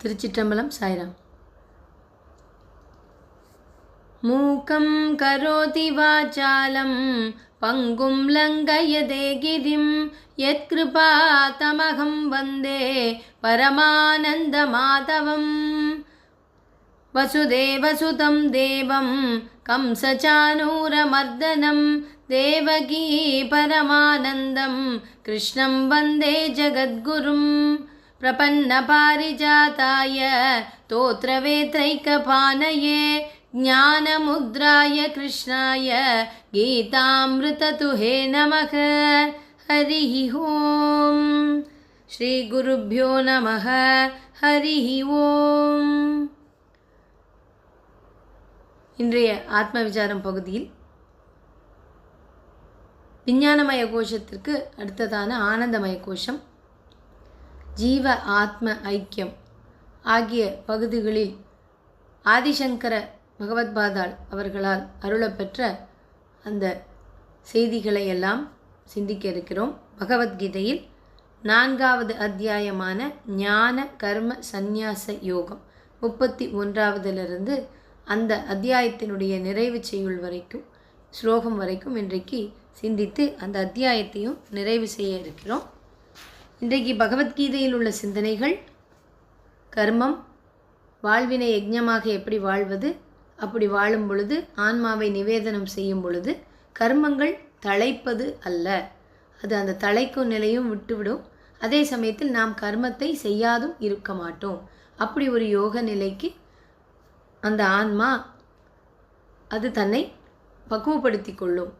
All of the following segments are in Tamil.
திருச்சிற்றம்பலம் சாய்ராம் மூகம் கரோதி வாசாலம் பங்கும் லங்கயதே கிரிம் யத்கிருபா தமகம் வந்தே பரமானந்த மாதவம் वसुदेवसुतं देवं कंसचानूरमर्दनं देवकी परमानन्दं कृष्णं वन्दे जगद्गुरुं प्रपन्नपारिजाताय तोत्रवेत्रैकपानये ज्ञानमुद्राय कृष्णाय गीतामृततुहे नमः हरिः ॐ श्रीगुरुभ्यो नमः हरिः ॐ இன்றைய ஆத்ம விசாரம் பகுதியில் விஞ்ஞானமய கோஷத்திற்கு அடுத்ததான ஆனந்தமய கோஷம் ஜீவ ஆத்ம ஐக்கியம் ஆகிய பகுதிகளில் ஆதிசங்கர பகவத்பாதாள் அவர்களால் அருளப்பெற்ற அந்த செய்திகளை எல்லாம் சிந்திக்க இருக்கிறோம். பகவத்கீதையில் நான்காவது அத்தியாயமான ஞான கர்ம சந்நியாச யோகம் முப்பத்தி ஒன்றாவதிலிருந்து அந்த அத்தியாயத்தினுடைய நிறைவு செய்யுள் வரைக்கும் ஸ்லோகம் வரைக்கும் இன்றைக்கு சிந்தித்து அந்த அத்தியாயத்தையும் நிறைவு செய்ய இருக்கிறோம். இன்றைக்கு பகவத்கீதையில் உள்ள சிந்தனைகள் கர்மம் வாழ்வினை யஜ்ஞமாக எப்படி வாழ்வது அப்படி வாழும் பொழுது ஆன்மாவை நிவேதனம் செய்யும் பொழுது கர்மங்கள் தழைப்பது அல்ல. அது அந்த தழைக்கும் நிலையும் விட்டுவிடும். அதே சமயத்தில் நாம் கர்மத்தை செய்யாதும் இருக்க மாட்டோம். அப்படி ஒரு யோக நிலைக்கு அந்த ஆன்மா அது தன்னை பக்குவப்படுத்தி கொள்ளும்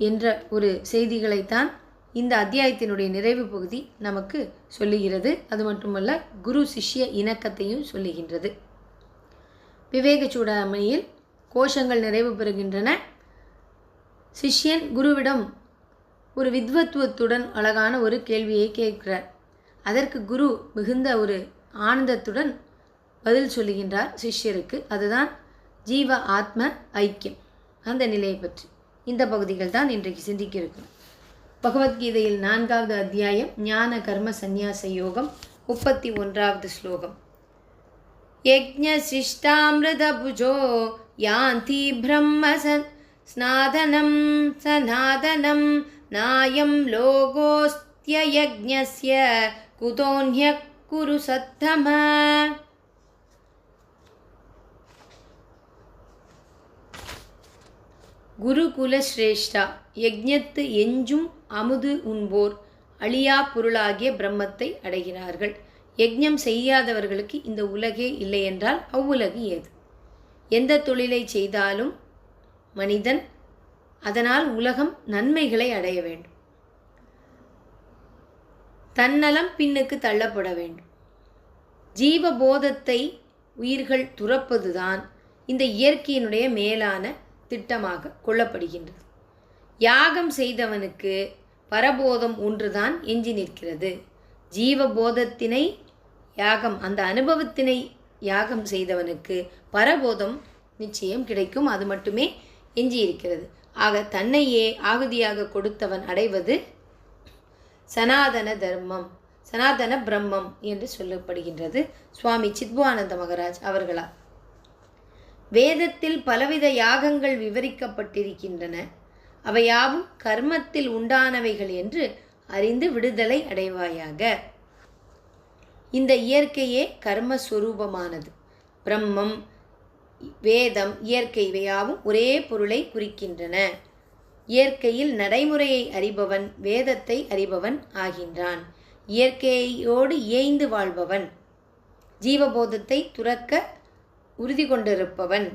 என்ற ஒரு செய்திகளைத்தான் இந்த அத்தியாயத்தினுடைய நிறைவு பகுதி நமக்கு சொல்லுகிறது. அது மட்டுமல்ல குரு சிஷ்ய இணக்கத்தையும் சொல்லுகின்றது. விவேக சூடாமணியில் கோஷங்கள் நிறைவு பெறுகின்றன. சிஷ்யன் குருவிடம் ஒரு வித்வத்துவத்துடன் அழகான ஒரு கேள்வியை கேட்கிறார். அதற்கு குரு மிகுந்த ஒரு ஆனந்தத்துடன் பதில் சொல்லுகின்றார் சிஷ்யருக்கு. அதுதான் ஜீவ ஆத்ம ஐக்கியம். அந்த நிலையை பற்றி. இந்த பகுதிகள் தான் இன்றைக்கு சிந்திக்க இருக்கிறோம் பகவத்கீதையில் நான்காவது அத்தியாயம் ஞான கர்ம சந்நியாச யோகம் முப்பத்தி ஒன்றாவது ஸ்லோகம். யஜ்ஞசிஷ்டாமிருதபுஜோ யாந்தி பிரம்ம ஸ்நாதனம் சநாதனம் நாயம் லோகோஸ்திய யஜ்ஞஸ்ய குதோன்ய குரு சத்தம. குருகுல சிரேஷ்டா யஜ்ஞத்து எஞ்சும் அமுது உண்போர் அழியா பொருளாகிய பிரம்மத்தை அடைகிறார்கள். யஜ்ஞம் செய்யாதவர்களுக்கு இந்த உலகே இல்லை என்றால் அவ்வுலகு ஏது? எந்த தொழிலை செய்தாலும் மனிதன் அதனால் உலகம் நன்மைகளை அடைய வேண்டும். தன்னலம் பின்னுக்கு தள்ளப்பட வேண்டும். ஜீவபோதத்தை உயிர்கள் துறப்பதுதான் இந்த இயற்கையினுடைய மேலான திட்டமாக கொள்ளப்படுகின்றது. யாகம் செய்தவனுக்கு பரபோதம் ஒன்றுதான் எஞ்சி நிற்கிறது. ஜீவபோதத்தினை யாகம் அந்த அனுபவத்தினை யாகம் செய்தவனுக்கு பரபோதம் நிச்சயம் கிடைக்கும். அது மட்டுமே எஞ்சி இருக்கிறது. ஆக தன்னையே ஆகுதியாக கொடுத்தவன் அடைவது சனாதன தர்மம் சனாதன பிரம்மம் என்று சொல்லப்படுகின்றது. சுவாமி சித்வானந்த மகராஜ் அவர்களால். வேதத்தில் பலவித யாகங்கள் விவரிக்கப்பட்டிருக்கின்றன. அவையாவும் கர்மத்தில் உண்டானவைகள் என்று அறிந்து விடுதலை அடைவாயாக. இந்த இயற்கையே கர்மஸ்வரூபமானது. பிரம்மம் வேதம் இயற்கை இவையாவும் ஒரே பொருளை குறிக்கின்றன. இயற்கையில் நடைமுறையை அறிபவன் வேதத்தை அறிபவன் ஆகின்றான். இயற்கையோடு ஏய்ந்து வாழ்பவன். ஜீவபோதத்தை துறக்க உறுதி கொண்டிருப்பவன்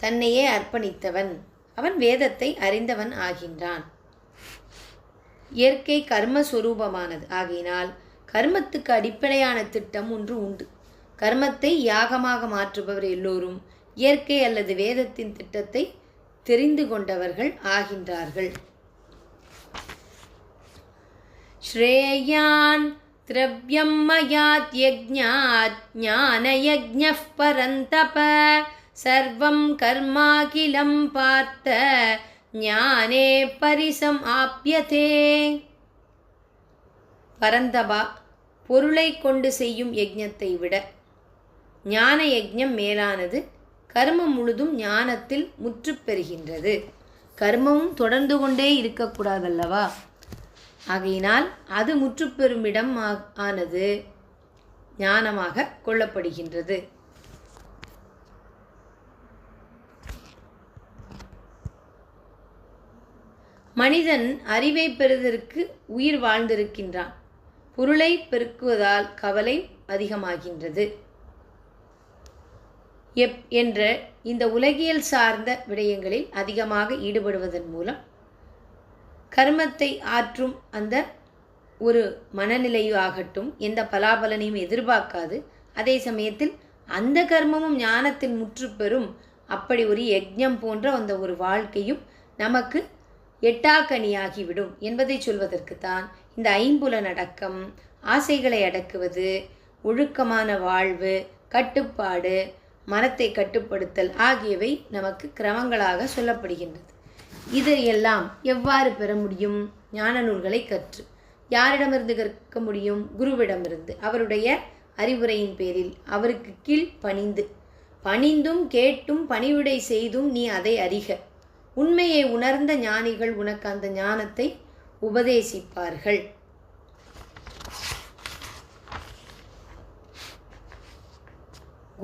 தன்னையே அர்ப்பணித்தவன். அவன் வேதத்தை அறிந்தவன் ஆகின்றான். இயற்கை கர்மஸ்வரூபமானது. ஆகையினால் கர்மத்துக்கு அடிப்படையான திட்டம் ஒன்று உண்டு. கர்மத்தை யாகமாக மாற்றுபவர் எல்லோரும் இயற்கை அல்லது வேதத்தின் திட்டத்தை தெரிந்து கொண்டவர்கள் ஆகின்றார்கள். ஸ்ரேயான் திரவியம் மயாத் யஜ்ஞாத் ஞானயஜ்ஞः பரந்தப சர்வம் கர்மாகிலம் பார்த்த ஞானே பரிசம் ஆப்யதே. பரந்தபா பொருளை கொண்டு செய்யும் யஜ்ஞத்தை விட ஞான யஜ்ஞம் மேலானது கர்மம் முழுதும் ஞானத்தில் முற்று பெறுகின்றது. கர்மமும் தொடர்ந்து கொண்டே இருக்கக்கூடாதல்லவா? ஆகையினால் அது முற்றுப்பெறும் இடம் ஆ- ஆனது ஞானமாக கொள்ளப்படுகின்றது. மனிதன் அறிவை பெறுவதற்கு உயிர் வாழ்ந்திருக்கின்றான். பொருளை பெருக்குவதால் கவலை அதிகமாகின்றது. எப் என்ற இந்த உலகியல் சார்ந்த விடயங்களில் அதிகமாக ஈடுபடுவதன் மூலம் கர்மத்தை ஆற்றும் அந்த ஒரு மனநிலையாகட்டும் எந்த பலாபலனையும் எதிர்பார்க்காது. அதே சமயத்தில் அந்த கர்மமும் ஞானத்தில் முற்றுப்பெறும் அப்படி ஒரு யஜ்ஞம் போன்ற அந்த ஒரு வாழ்க்கையும் நமக்கு எட்டாக்கனியாகிவிடும் என்பதை சொல்வதற்குத்தான் இந்த ஐம்புலன் அடக்கம் ஆசைகளை அடக்குவது ஒழுக்கமான வாழ்வு கட்டுப்பாடு மனத்தை கட்டுப்படுத்தல் ஆகியவை நமக்கு கிரமங்களாக சொல்லப்படுகின்றது. இதையெல்லாம் எவ்வாறு பெற முடியும்? ஞான நூல்களை கற்று. யாரிடமிருந்து கற்க முடியும்? குருவிடமிருந்து. அவருடைய அறிவுரையின் பேரில் அவருக்கு கீழ் பணிந்து. பணிந்தும் கேட்டும் பணிவிடை செய்தும் நீ அதை அறிக. உண்மையை உணர்ந்த ஞானிகள் உனக்கு அந்த ஞானத்தை உபதேசிப்பார்கள்.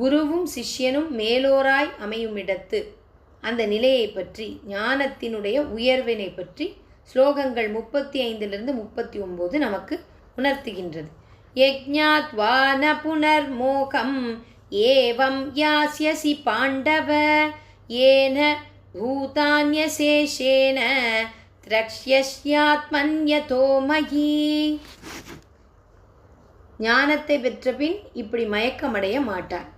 குருவும் சிஷ்யனும் மேலோராய் அமையுமிடத்து. அந்த நிலையை பற்றி ஞானத்தினுடைய உயர்வினை பற்றி ஸ்லோகங்கள் முப்பத்தி ஐந்திலிருந்து முப்பத்தி ஒம்பது நமக்கு உணர்த்துகின்றது. யஜ்ஞாத்வா ந புனர்மோகம் ஏவம் யாஸ்யசி பாண்டவ ஏன பூதான்யசேஷேன திரக்ஷ்யஸ்யாத்மன்யதோ மயி ஞானத்தை பெற்ற பின் இப்படி மயக்கமடைய மாட்டார்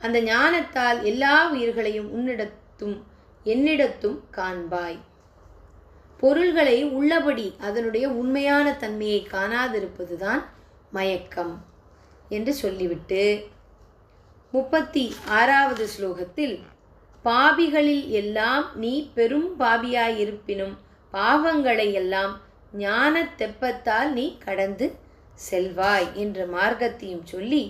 அந்த ஞானத்தால் எல்லா உயிர்களையும் உன்னிடத்தும் என்னிடத்தும் காண்பாய். பொருள்களை உள்ளபடி அதனுடைய உண்மையான தன்மையை காணாதிருப்பதுதான் மயக்கம் என்று சொல்லிவிட்டு முப்பத்தி ஆறாவது ஸ்லோகத்தில் பாபிகளில் எல்லாம் நீ பெரும் பாபியாயிருப்பினும் பாவங்களை எல்லாம் ஞான தெப்பத்தால் நீ கடந்து செல்வாய் என்ற மார்க்கத்தையும் சொல்லி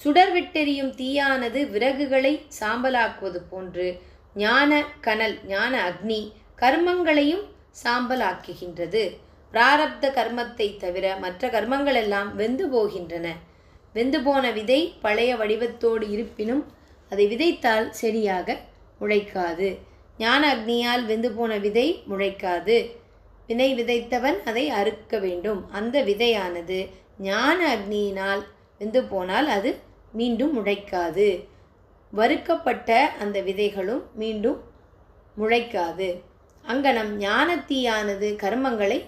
சுடர்விட்டெறியும் தீயானது விறகுகளை சாம்பலாக்குவது போன்று ஞான கனல் ஞான அக்னி கர்மங்களையும் சாம்பலாக்குகின்றது. பிராரப்த கர்மத்தை தவிர மற்ற கர்மங்கள் எல்லாம் வெந்து போகின்றன. வெந்து போன விதை பழைய வடிவத்தோடு இருப்பினும் அதை விதைத்தால் செடியாக முளைக்காது. ஞான அக்னியால் வெந்து போன விதை முளைக்காது. வினை விதைத்தவன் அதை அறுக்க வேண்டும். அந்த விதையானது ஞான அக்னியினால் வெந்து போனால் அது மீண்டும் முளைக்காது. வறுக்கப்பட்ட அந்த விதைகளும் மீண்டும் முளைக்காது. அங்கனம் ஞானத்தீயானது கர்மங்களை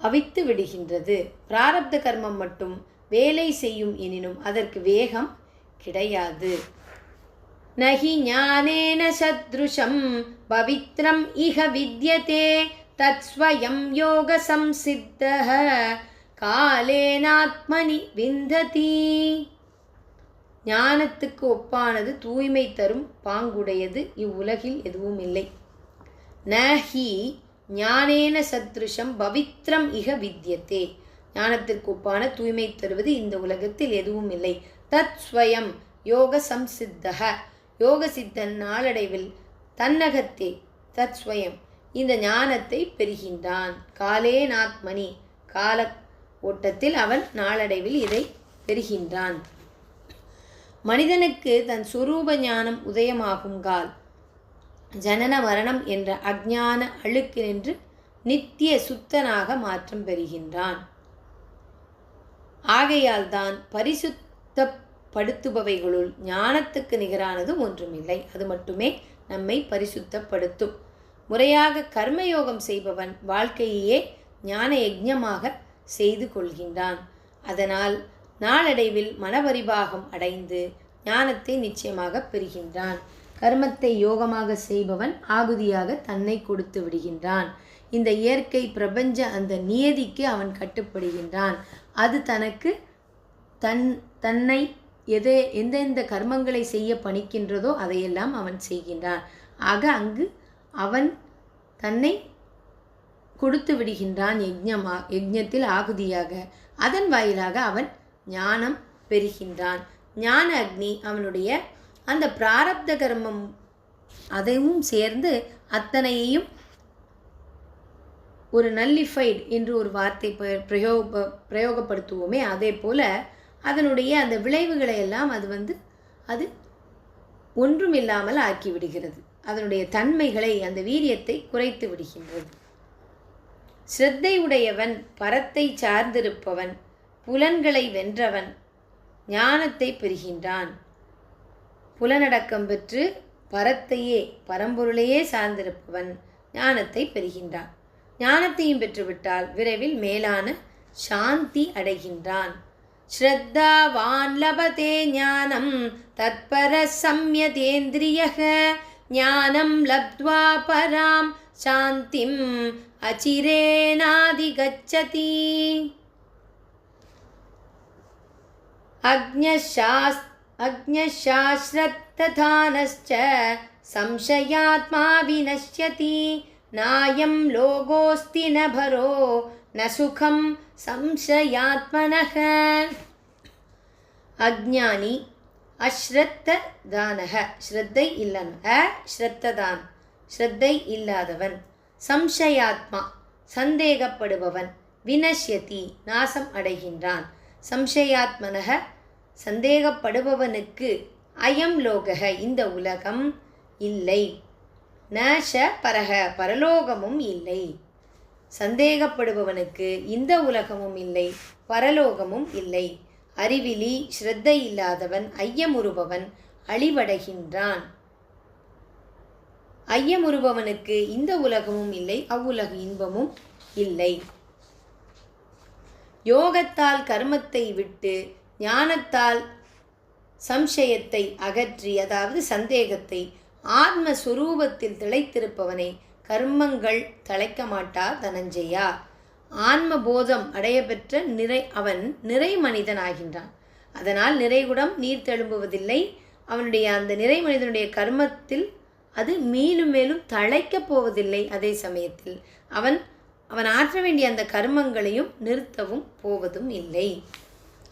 அவித்து விடுகின்றது. பிராரப்த கர்மம் மட்டும் வேலை செய்யும் எனினும் அதற்கு வேகம் கிடையாது. நகி ஞானேன சத்ருஷம் பவித்ரம் இக வித்யதே தத்ஸ்வயம் யோக சம்சித்த காலேனாத்மனி விந்ததி. ஞானத்துக்கு ஒப்பானது தூய்மை தரும் பாங்குடையது இவ்வுலகில் எதுவும் இல்லை. நஹி ஞானேன சத்ருஷம் பவித்ரம் இக வித்யத்தே. ஞானத்திற்கு ஒப்பான தூய்மை தருவது இந்த உலகத்தில் எதுவும் இல்லை. தத் ஸ்வயம் யோக சம்சித்தக யோக சித்தன் நாளடைவில் தன்னகத்தே தத் ஸ்வயம் இந்த ஞானத்தை பெறுகின்றான். காலே நாத்மணி கால ஓட்டத்தில் அவன் நாளடைவில் இதை பெறுகின்றான். மனிதனுக்கு தன் சுரூப ஞானம் உதயமாகும் கால். ஜனன மரணம் என்ற அஞ்ஞான அழுக்கு நின்று நித்திய சுத்தனாக மாற்றம் பெறுகின்றான். ஆகையால் தான் பரிசுத்தப்படுத்துபவைகளுள் ஞானத்துக்கு நிகரானது ஒன்றுமில்லை. அது மட்டுமே நம்மை பரிசுத்தப்படுத்தும். முறையாக கர்மயோகம் செய்பவன் வாழ்க்கையே ஞான யஜ்ஞமாக செய்து கொள்கின்றான். அதனால் நாளடைவில் மனபரிபாகம் அடைந்து ஞானத்தை நிச்சயமாக பெறுகின்றான். கர்மத்தை யோகமாக செய்பவன் ஆகுதியாக தன்னை கொடுத்து விடுகின்றான். இந்த இயற்கை பிரபஞ்ச அந்த நியதிக்கு அவன் கட்டுப்படுகின்றான். அது தனக்கு தன் தன்னை எதை எந்தெந்த கர்மங்களை செய்ய பணிக்கின்றதோ அதையெல்லாம் அவன் செய்கின்றான். ஆக அங்கு அவன் தன்னை கொடுத்து விடுகின்றான் யஜ்ஞமா யஜ்ஞத்தில் ஆகுதியாக. அதன் வாயிலாக அவன் ஞானம் பெறுகின்றான். ஞான அக்னி அவனுடைய அந்த பிராரப்த கர்மம் அதையும் சேர்ந்து அத்தனையையும் ஒரு நல்லிஃபைடு என்று ஒரு வார்த்தை ப- பிரயோக பிரயோகப்படுத்துவோமே. அதே போல் அதனுடைய அந்த விளைவுகளை எல்லாம் அது வந்து அது ஒன்றுமில்லாமல் இல்லாமல் ஆக்கிவிடுகிறது. அதனுடைய தன்மைகளை அந்த வீரியத்தை குறைத்து விடுகின்றது. ஸ்ரத்தை உடையவன் பரத்தை சார்ந்திருப்பவன் புலன்களை வென்றவன் ஞானத்தை பெறுகின்றான். புலனடக்கம் பெற்று பரத்தையே பரம்பொருளையே சார்ந்திருப்பவன் ஞானத்தை பெறுகின்றான். ஞானத்தையும் பெற்றுவிட்டால் விரைவில் மேலான சாந்தி அடைகின்றான். ஸ்ரத்தாவான் லபதே ஞானம் தத்பர சம்யதேந்திரியக ஞானம் லப்த்வா பராம் சாந்திம் அச்சிரேனாதிகச்சதி. अज्ञशास् अज्ञशास्त्रतथानश्च संशयात्मा विनश्यति नायं लोगोऽस्ति न भरो न सुखं संशयात्मनः அஜ்ஞானி அஸ்ரத்த தானக ஸ்ரத்தை இல்லன் அ ஸ்ரத்ததான் ஸ்ரத்தை இல்லாதவன் சம்சயாத்மா சந்தேகப்படுபவன் வினஷ்யதி நாசம் அடைகின்றான் சம்சயாத்மனக சந்தேகப்படுபவனுக்கு அயம் லோகக இந்த உலகம் இல்லை. நஷ பரக பரலோகமும் இல்லை. சந்தேகப்படுபவனுக்கு இந்த உலகமும் இல்லை பரலோகமும் இல்லை. அறிவிலி ஸ்ரத்தை இல்லாதவன் ஐயமுறுபவன் அழிவடைகின்றான். ஐயமுறுபவனுக்கு இந்த உலகமும் இல்லை அவ்வுலக இன்பமும் இல்லை. யோகத்தால் கர்மத்தை விட்டு ஞானத்தால் சம்சயத்தை அகற்றி அதாவது சந்தேகத்தை ஆத்மஸ்வரூபத்தில் திளைத்திருப்பவனை கர்மங்கள் தலைக்க மாட்டா தனஞ்சயா ஆன்ம போதம் அடையப்பெற்ற நிறை அவன் நிறை மனிதனாகின்றான் அதனால் நிறைகுடம் நீர் தெழும்புவதில்லை. அவனுடைய அந்த நிறை மனிதனுடைய கர்மத்தில் அது மேலும் மேலும் தழைக்கப் போவதில்லை. அதே சமயத்தில் அவன் அவன் ஆற்ற வேண்டிய அந்த கர்மங்களையும் நிறுத்தவும் போவதும் இல்லை.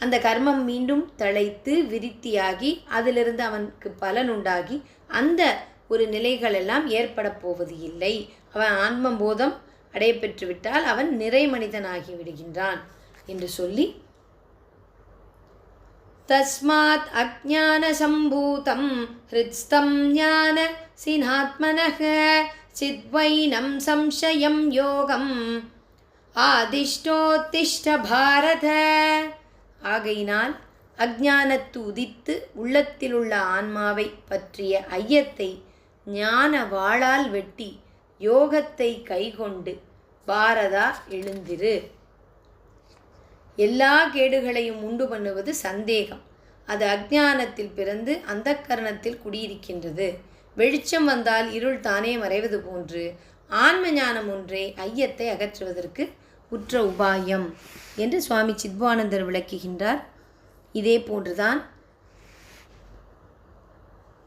அந்த கர்மம் மீண்டும் தழைத்து விருத்தியாகி அதிலிருந்து அவனுக்கு பலன் உண்டாகி அந்த ஒரு நிலைகள் எல்லாம் ஏற்பட போவது இல்லை. அவன் ஆன்ம போதம் அடையப்பெற்றுவிட்டால் அவன் நிறை மனிதனாகி விடுகின்றான் என்று சொல்லி தஸ்மாத் அஜான சம்பூதம் ஹிருத்ஸ்தம் ஞான சினாத்மனக சித்வைனம் சம்சயம் யோகம் ஆதிஷ்டோத்திஷ்ட பாரத ஆகையினால் அஜானத்து உதித்து உள்ளத்திலுள்ள ஆன்மாவை பற்றிய ஐயத்தை ஞான வாளால் வெட்டி யோகத்தை கைகொண்டு பாரதா எழுந்திரு. எல்லா கேடுகளையும் உண்டு பண்ணுவது சந்தேகம். அது அஜானத்தில் பிறந்து அந்த கரணத்தில் குடியிருக்கின்றது. வெளிச்சம் வந்தால் இருள் தானே மறைவது போன்று ஆன்ம ஞானம் ஒன்றே ஐயத்தை அகற்றுவதற்கு குற்ற உபாயம் என்று சுவாமி சித்வானந்தர் விளக்குகின்றார். இதே போன்றுதான்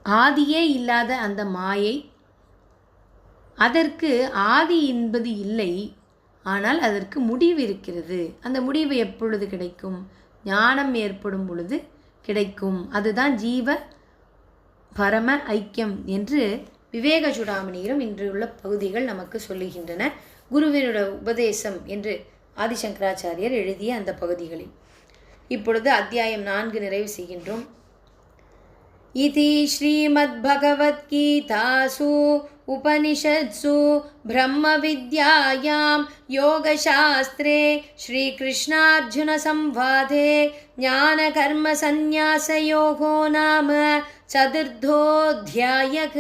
ஆதியே இல்லாத அந்த மாயை அதற்கு ஆதி என்பது இல்லை ஆனால் அதற்கு முடிவு இருக்கிறது. அந்த முடிவு எப்பொழுது கிடைக்கும்? ஞானம் ஏற்படும் பொழுது கிடைக்கும். அதுதான் ஜீவ பரம ஐக்கியம் என்று விவேக சுடாமணியிலும் இன்றுள்ள பகுதிகள் நமக்கு சொல்லுகின்றன. குருவினோட உபதேசம் என்று ஆதிசங்கராச்சாரியர் எழுதிய அந்த பகுதிகளில் இப்பொழுது அத்தியாயம் நான்கு நிறைவு செய்கின்றோம் इति श्रीमद्भगवद्गीतासु उपनिषत्सु ब्रह्मविद्यायां योगशास्त्रे श्रीकृष्णार्जुनसंवादे ज्ञानकर्मसन्न्यासयोगो नाम चतुर्थोऽध्यायः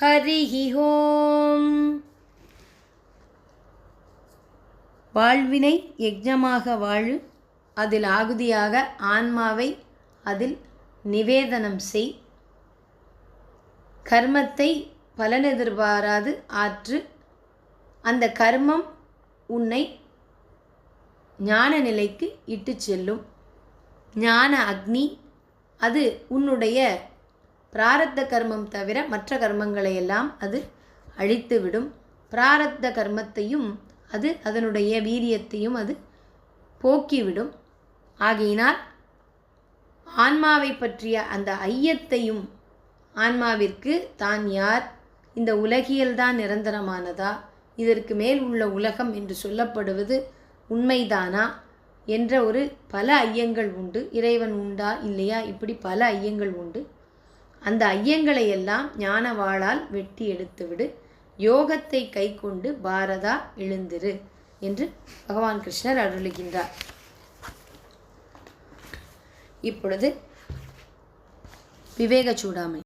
हरिः ओम् வாழ்வினை யஜ்ஞமாக வாழு. அதில் ஆகுதியாக ஆன்மாவை அதில் நிவேதனம் செய். கர்மத்தை பலன் எதிர்பாராது ஆற்று. அந்த கர்மம் உன்னை ஞான நிலைக்கு இட்டு செல்லும். ஞான அக்னி அது உன்னுடைய பிராரத்த கர்மம் தவிர மற்ற கர்மங்களை எல்லாம் அது அழித்துவிடும். பிராரத்த கர்மத்தையும் அது அதனுடைய வீரியத்தையும் அது போக்கிவிடும். ஆகையினால் ஆன்மாவை பற்றிய அந்த ஐயத்தையும் ஆன்மாவிற்கு தான் யார்? இந்த உலகியல்தான் நிரந்தரமானதா? இதற்கு மேல் உள்ள உலகம் என்று சொல்லப்படுவது உண்மைதானா? என்ற ஒரு பல ஐயங்கள் உண்டு. இறைவன் உண்டா இல்லையா? இப்படி பல ஐயங்கள் உண்டு. அந்த ஐயங்களை எல்லாம் ஞானவாளால் வெட்டி எடுத்துவிடு. யோகத்தை கைக்கொண்டு பாரதா எழுந்திரு என்று பகவான் கிருஷ்ணர் அருளுகின்றார். இப்பொழுது விவேக சூடாமை.